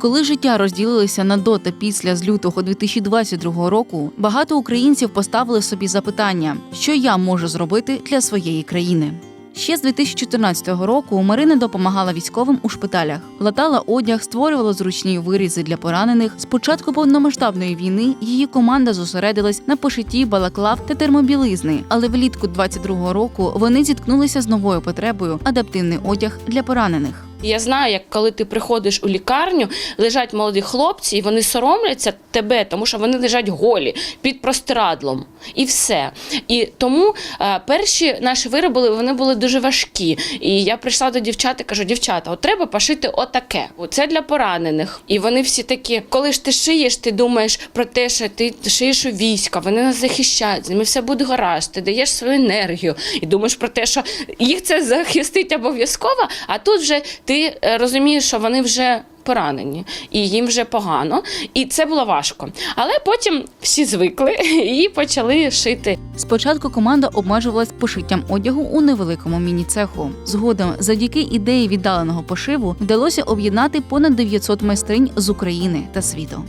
Коли життя розділилися на до та після з лютого 2022 року, багато українців поставили собі запитання, що я можу зробити для своєї країни. Ще з 2014 року Марина допомагала військовим у шпиталях, латала одяг, створювала зручні вирізи для поранених. З початку повномасштабної війни її команда зосередилась на пошитті балаклав та термобілизни. Але влітку 22-го року вони зіткнулися з новою потребою адаптивний одяг для поранених. Я знаю, як коли ти приходиш у лікарню, лежать молоді хлопці, і вони соромляться тебе, тому що вони лежать голі під простирадлом, і все. І тому е, перші наші вироби вони були дуже важкі. І я прийшла до дівчат і кажу: дівчата, от треба пошити отаке. Це для поранених. І вони всі такі, коли ж ти шиєш, ти думаєш про те, що ти шиєш у війська, вони нас захищають, з ними все буде гаразд, ти даєш свою енергію і думаєш про те, що їх це захистить обов'язково, а тут вже ти е, розумієш, що вони вже поранені і їм вже погано. І це було важко. Але потім всі звикли і почали шити. Спочатку команда обмежувалась пошиттям одягу у невеликому міні-цеху. Згодом, завдяки ідеї віддаленого пошиву, вдалося об'єднати понад 900 майстринь з України та світу.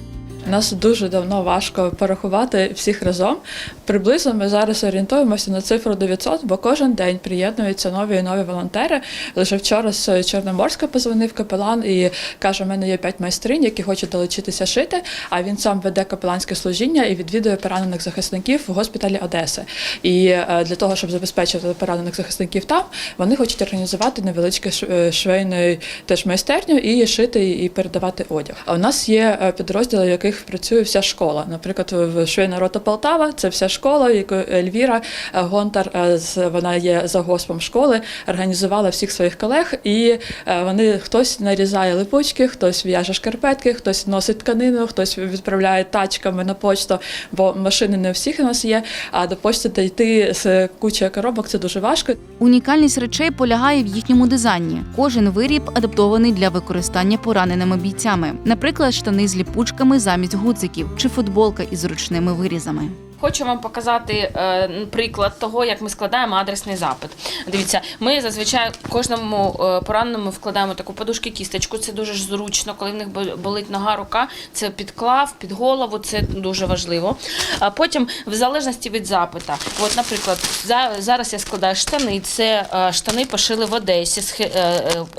Нас дуже давно важко порахувати всіх разом. Приблизно ми зараз орієнтуємося на цифру 900, бо кожен день приєднуються нові і нові волонтери. Лише вчора з Чорноморська позвонив капелан і каже: у мене є п'ять майстринь, які хочуть долучитися шити. А він сам веде капеланське служіння і відвідує поранених захисників в госпіталі Одеси. І е, для того, щоб забезпечити поранених захисників там, вони хочуть організувати невеличке е, швейну теж майстерню і шити і передавати одяг. А у нас є е, підрозділи, в яких працює вся школа. Наприклад, в швейна рота Полтава це вся школа, Ельвіра е, Гонтар, е, вона є загоспом школи, організувала всіх своїх колег, і е, вони хтось нарізає липучки, хтось в'яже шкарпетки, хтось носить тканину, хтось відправляє тачками на почту, бо машини не у всіх у нас є. А до почти дійти з кучою коробок це дуже важко. Унікальність речей полягає в їхньому дизайні. Кожен виріб адаптований для використання пораненими бійцями, наприклад, штани з ліпучками замість гудзиків чи футболка із ручними вирізами. Хочу вам показати е, приклад того, як ми складаємо адресний запит. Дивіться, ми зазвичай кожному е, пораненому вкладаємо таку подушки кісточку. Це дуже ж зручно, коли в них болить нога, рука. Це підклав, під голову, це дуже важливо. А потім, в залежності від запита, от, наприклад, за, зараз я складаю штани. Це е, штани пошили в Одесі з е,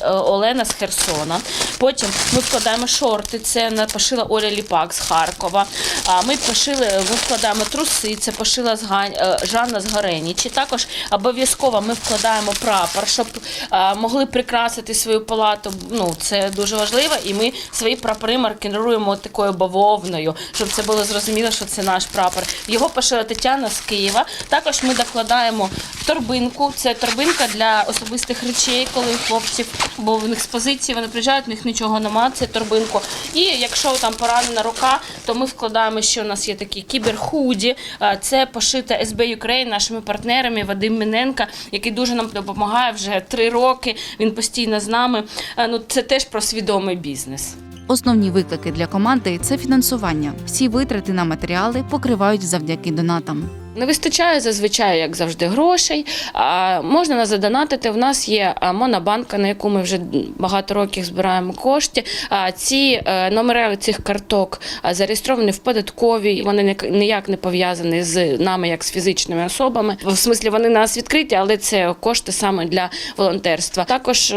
е, Олена з Херсона. Потім ми вкладаємо шорти. Це пошила Оля Ліпак з Харкова. А ми пошили, ми вкладаємо труси. Це пошила з Гань- е, Жанна з Горенічі. Також обов'язково ми вкладаємо прапор, щоб е, могли прикрасити свою палату. Ну це дуже важливо. І ми свої прапори маркируємо такою бавовною, щоб це було зрозуміло, що це наш прапор. Його пошила Тетяна з Києва. Також ми докладаємо торбинку. Це торбинка для особистих речей, коли хлопців, бо в них з позиції вони приїжджають, в них нічого нема. Це торбинку. І якщо там поранена рука, то ми вкладаємо, що у нас є такі кіберхуді. Це пошита СБ Ukraine нашими партнерами Вадим Міненка, який дуже нам допомагає вже три роки. Він постійно з нами. Ну це теж про свідомий бізнес. Основні виклики для команди це фінансування. Всі витрати на матеріали покривають завдяки донатам. Не вистачає зазвичай, як завжди, грошей. А можна нас задонатити. В нас є монобанка, на яку ми вже багато років збираємо кошти. А ці е, номери цих карток зареєстровані в податковій. Вони ні- ніяк не пов'язані з нами, як з фізичними особами. В смислі вони нас відкриті, але це кошти саме для волонтерства. Також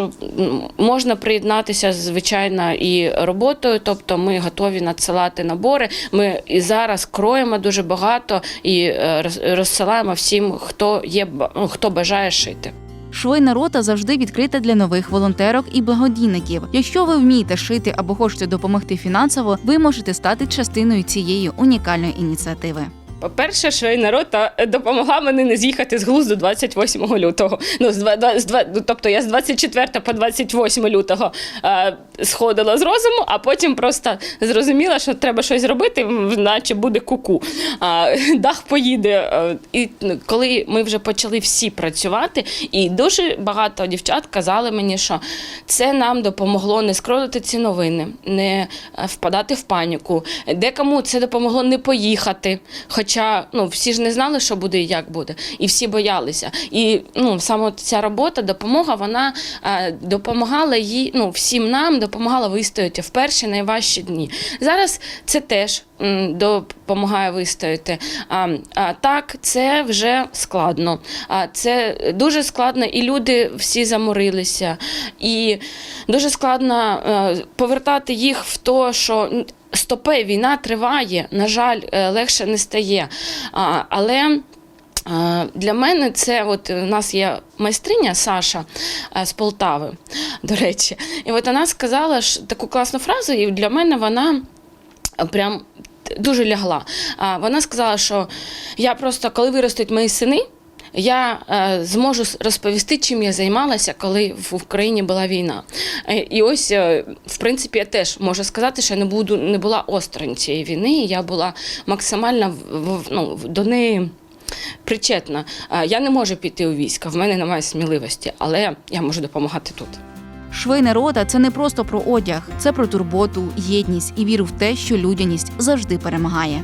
можна приєднатися звичайно і роботою, тобто ми готові надсилати набори. Ми і зараз кроємо дуже багато і е, розсилаємо всім, хто є ну, хто бажає шити. Швейна рота завжди відкрита для нових волонтерок і благодійників. Якщо ви вмієте шити або хочете допомогти фінансово, ви можете стати частиною цієї унікальної ініціативи. По-перше, швейна рота допомогла мені не з'їхати з глузду 28 лютого. Ну, з, два- два- з, два- ну, тобто я з 24 по 28 лютого е, сходила з розуму, а потім просто зрозуміла, що треба щось робити, наче буде куку. А, дах поїде. Е, і ну, коли ми вже почали всі працювати, і дуже багато дівчат казали мені, що це нам допомогло не скролити ці новини, не е, впадати в паніку. Декому це допомогло не поїхати. Хоча ну, всі ж не знали, що буде і як буде, і всі боялися. І ну, саме ця робота, допомога, вона е, допомагала їй, ну, всім нам допомагала вистояти в перші найважчі дні. Зараз це теж допомагає вистояти. А, а так, це вже складно. А це дуже складно, і люди всі заморилися. І дуже складно е, повертати їх в те, що стопе, війна триває. На жаль, е, легше не стає. А, але Для мене це от у нас є майстриня Саша е, з Полтави, до речі. І от вона сказала таку класну фразу, і для мене вона е, прям дуже лягла. Вона сказала, що я просто, коли виростуть мої сини, я е, зможу розповісти, чим я займалася, коли в Україні була війна. Е, І ось, е, в принципі, я теж можу сказати, що я не буду не була осторонь цієї війни. Я була максимально ну, до неї причетна. Е, Я не можу піти у війська, в мене немає сміливості, але я можу допомагати тут. Швейна рота це не просто про одяг, це про турботу, єдність і віру в те, що людяність завжди перемагає.